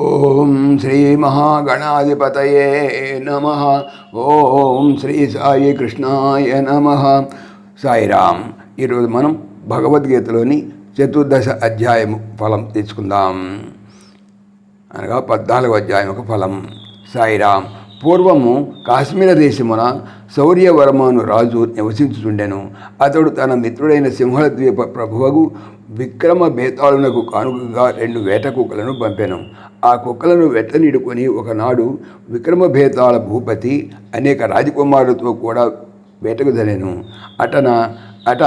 ఓం శ్రీ మహాగణాధిపతయే నమ. ఓం శ్రీ సాయి కృష్ణాయ నమ. సాయిరామ్ ఈరోజు మనం భగవద్గీతలోని చతుర్దశ అధ్యాయము ఫలం తీసుకుందాం. అనగా పద్నాలుగు అధ్యాయం ఒక ఫలం. సాయిరామ్ పూర్వము కాశ్మీర దేశమున శౌర్యవర్మను రాజు నివసించుచుండెను. అతడు తన మిత్రుడైన సింహద్వీప ద్వీప విక్రమ బేతాళునకు కానుకగా రెండు వేట కుక్కలను పంపాను. ఆ కుక్కలను వెట్టనిడుకొని ఒకనాడు విక్రమ భేతాళ భూపతి అనేక రాజకుమారులతో కూడా వేటకు జరిగాను అటన అట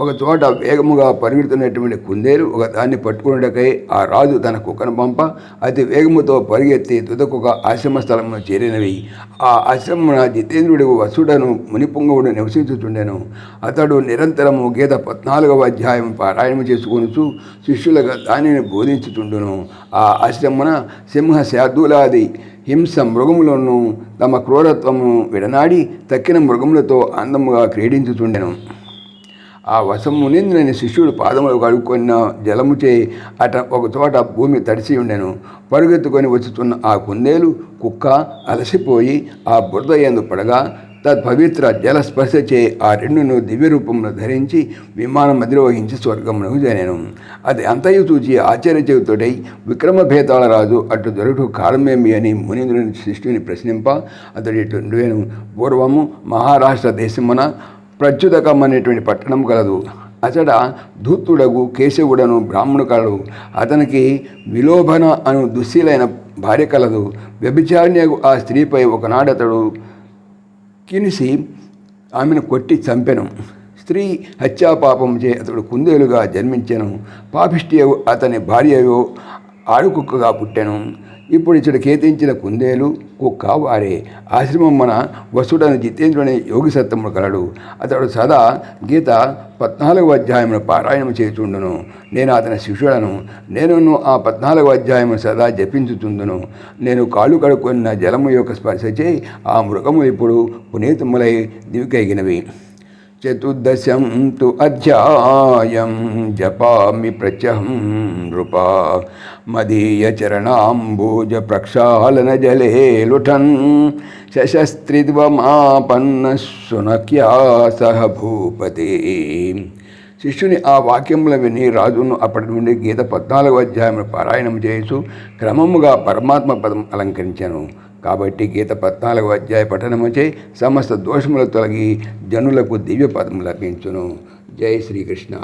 ఒక చోట వేగముగా పరిగెడుతున్నటువంటి కుందేలు ఒక దాన్ని పట్టుకున్నటకై ఆ రాజు తన కుక్కను పంప అతి వేగముతో పరిగెత్తి తుదకొక ఆశ్రమ స్థలమును చేరినవి. ఆ ఆశ్రమమున జితేంద్రుడు వసుడను మునిపుంగవుడు నివసించుచుండెను. అతడు నిరంతరము గీత పద్నాలుగవ అధ్యాయం పారాయణం చేసుకొనుచు శిష్యులకు దానిని బోధించుచుండును. ఆ ఆశ్రమమున సింహ శార్దూలాది హింస మృగములను తమ క్రూరత్వము విడనాడి తక్కిన మృగములతో అందముగా క్రీడించుచుండెను. ఆ వశమునింద్రుని శిష్యుడు పాదములు కడుక్కున్న జలముచే అట ఒక చోట భూమి తడిసి ఉండెను. పరుగెత్తుకొని వచ్చుతున్న ఆ కుందేలు కుక్క అలసిపోయి ఆ బురద ఎందు పడగా తత్పవిత్ర జల స్పర్శచే ఆ రెండును దివ్యరూపంలో ధరించి విమానం అధిరోహించి స్వర్గమునకు జరిగాను అది అంతయు చూచి ఆశ్చర్య చెవితోటై విక్రమ రాజు అటు దొరకు కారణమేమి అని మునీంద్రుని శిష్యుని ప్రశ్నింప అతడి వేణు పూర్వము మహారాష్ట్ర దేశమున ప్రచ్యుతకం అనేటువంటి పట్టణం కలదు. అతడ ధూతుడగు కేశవుడను బ్రాహ్మణు కలడు. అతనికి విలోభన అను దుశ్శీలైన భార్య కలదు. వ్యభిచారిణ్యగు ఆ స్త్రీపై ఒకనాడు అతడు కినిసి ఆమెను కొట్టి చంపెను. స్త్రీ హత్యాపాపం చే అతడు కుందేలుగా జన్మించెను. పాపిష్టియు అతని భార్యయో ఆడుకుక్కగా పుట్టెను. ఇప్పుడు ఇతడు కేతించిన కుందేలు కుక్క వారే ఆశ్రమం మన వసుడని జితేంద్రుని యోగి సత్తముడు కలడు. అతడు సదా గీత పద్నాలుగవ అధ్యాయమును పారాయణం చేచుండును నేను అతని శిష్యులను నేను ఆ పద్నాలుగవ అధ్యాయము సదా జపించుచుందును నేను కాళ్ళు కడుక్కున్న జలము యొక్క స్పర్శచే ఆ మృగము ఇప్పుడు పునీతములై దివికెగినవి. చతుర్దశం తు అధ్యాయం జపామి ప్రత్యహం నృపా. మదీయచరణాంబూజ ప్రక్షాళన జలే లుఠన్ శశస్త్రిద్వమాపన్న సునక్యా సహ భూపతి శిష్యుని ఆ వాక్యముల విని రాజును అప్పటి నుండి గీత పద్నాలుగో అధ్యాయం పారాయణం చేస్తూ క్రమముగా పరమాత్మ పదం అలంకరించాను. కాబట్టి గీత పద్నాలుగవ అధ్యాయ పఠనముచే సమస్త దోషములు తొలగి జనులకు దివ్య పదము లభించును. జై శ్రీకృష్ణ.